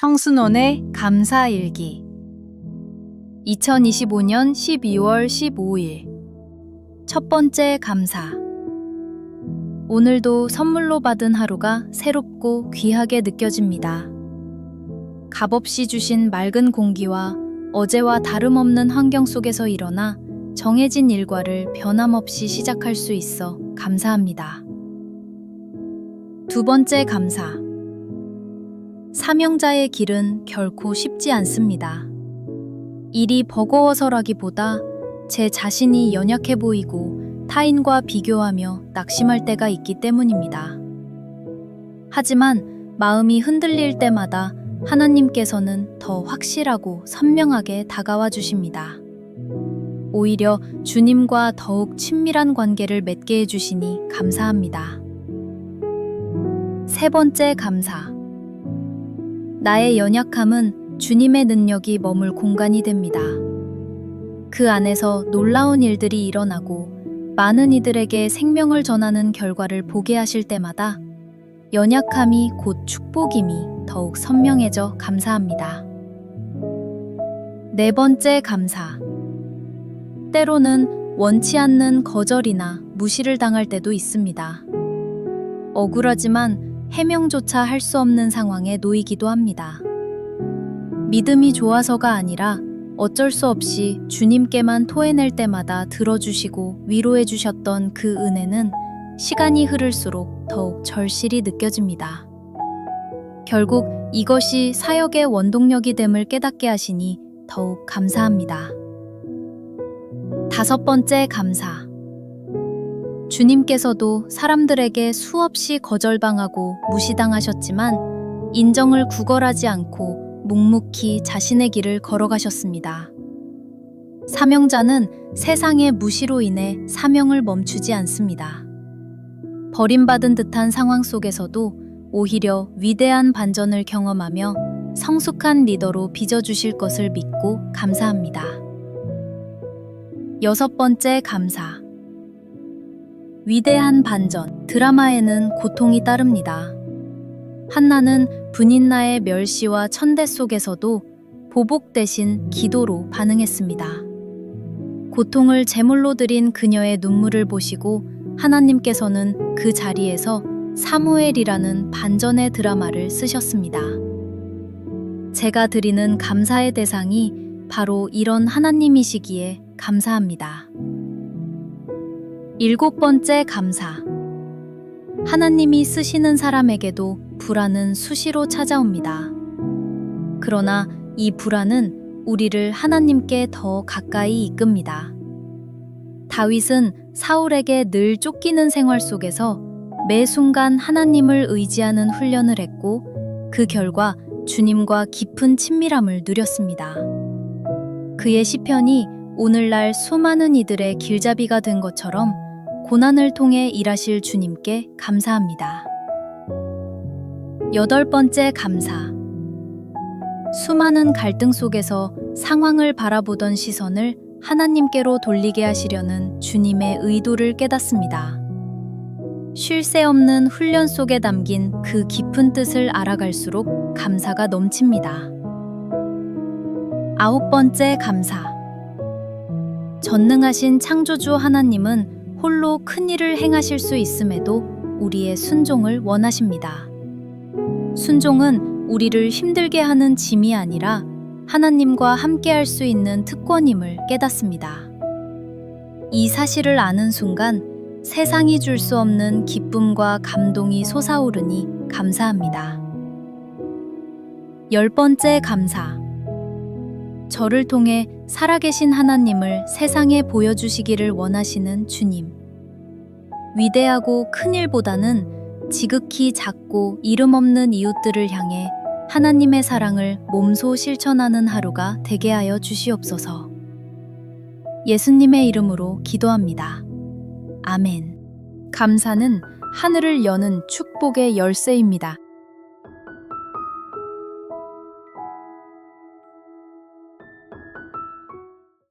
성순원의 감사일기 2025년 12월 15일 첫 번째 감사 오늘도 선물로 받은 하루가 새롭고 귀하게 느껴집니다. 값없이 주신 맑은 공기와 어제와 다름없는 환경 속에서 일어나 정해진 일과를 변함없이 시작할 수 있어 감사합니다. 두 번째 감사 사명자의 길은 결코 쉽지 않습니다. 일이 버거워서라기보다 제 자신이 연약해 보이고 타인과 비교하며 낙심할 때가 있기 때문입니다. 하지만 마음이 흔들릴 때마다 하나님께서는 더 확실하고 선명하게 다가와 주십니다. 오히려 주님과 더욱 친밀한 관계를 맺게 해주시니 감사합니다. 세 번째 감사. 나의 연약함은 주님의 능력이 머물 공간이 됩니다. 그 안에서 놀라운 일들이 일어나고 많은 이들에게 생명을 전하는 결과를 보게 하실 때마다 연약함이 곧 축복임이 더욱 선명해져 감사합니다. 네 번째 감사. 때로는 원치 않는 거절이나 무시를 당할 때도 있습니다. 억울하지만 해명조차 할 수 없는 상황에 놓이기도 합니다. 믿음이 좋아서가 아니라 어쩔 수 없이 주님께만 토해낼 때마다 들어주시고 위로해 주셨던 그 은혜는 시간이 흐를수록 더욱 절실히 느껴집니다. 결국 이것이 사역의 원동력이 됨을 깨닫게 하시니 더욱 감사합니다. 다섯 번째 감사. 주님께서도 사람들에게 수없이 거절당하고 무시당하셨지만 인정을 구걸하지 않고 묵묵히 자신의 길을 걸어가셨습니다. 사명자는 세상의 무시로 인해 사명을 멈추지 않습니다. 버림받은 듯한 상황 속에서도 오히려 위대한 반전을 경험하며 성숙한 리더로 빚어주실 것을 믿고 감사합니다. 여섯 번째 감사. 위대한 반전. 드라마에는 고통이 따릅니다. 한나는 분인나의 멸시와 천대 속에서도 보복 대신 기도로 반응했습니다. 고통을 제물로 드린 그녀의 눈물을 보시고 하나님께서는 그 자리에서 사무엘이라는 반전의 드라마를 쓰셨습니다. 제가 드리는 감사의 대상이 바로 이런 하나님이시기에 감사합니다. 일곱 번째 감사. 하나님이 쓰시는 사람에게도 불안은 수시로 찾아옵니다. 그러나 이 불안은 우리를 하나님께 더 가까이 이끕니다. 다윗은 사울에게 늘 쫓기는 생활 속에서 매 순간 하나님을 의지하는 훈련을 했고 그 결과 주님과 깊은 친밀함을 누렸습니다. 그의 시편이 오늘날 수많은 이들의 길잡이가 된 것처럼 고난을 통해 일하실 주님께 감사합니다. 여덟 번째 감사. 수많은 갈등 속에서 상황을 바라보던 시선을 하나님께로 돌리게 하시려는 주님의 의도를 깨닫습니다. 쉴 새 없는 훈련 속에 담긴 그 깊은 뜻을 알아갈수록 감사가 넘칩니다. 아홉 번째 감사. 전능하신 창조주 하나님은 홀로 큰 일을 행하실 수 있음에도 우리의 순종을 원하십니다. 순종은 우리를 힘들게 하는 짐이 아니라 하나님과 함께 할 수 있는 특권임을 깨닫습니다. 이 사실을 아는 순간 세상이 줄 수 없는 기쁨과 감동이 솟아오르니 감사합니다. 열 번째 감사. 저를 통해 살아계신 하나님을 세상에 보여주시기를 원하시는 주님. 위대하고 큰 일보다는 지극히 작고 이름 없는 이웃들을 향해 하나님의 사랑을 몸소 실천하는 하루가 되게 하여 주시옵소서. 예수님의 이름으로 기도합니다. 아멘. 감사는 하늘을 여는 축복의 열쇠입니다.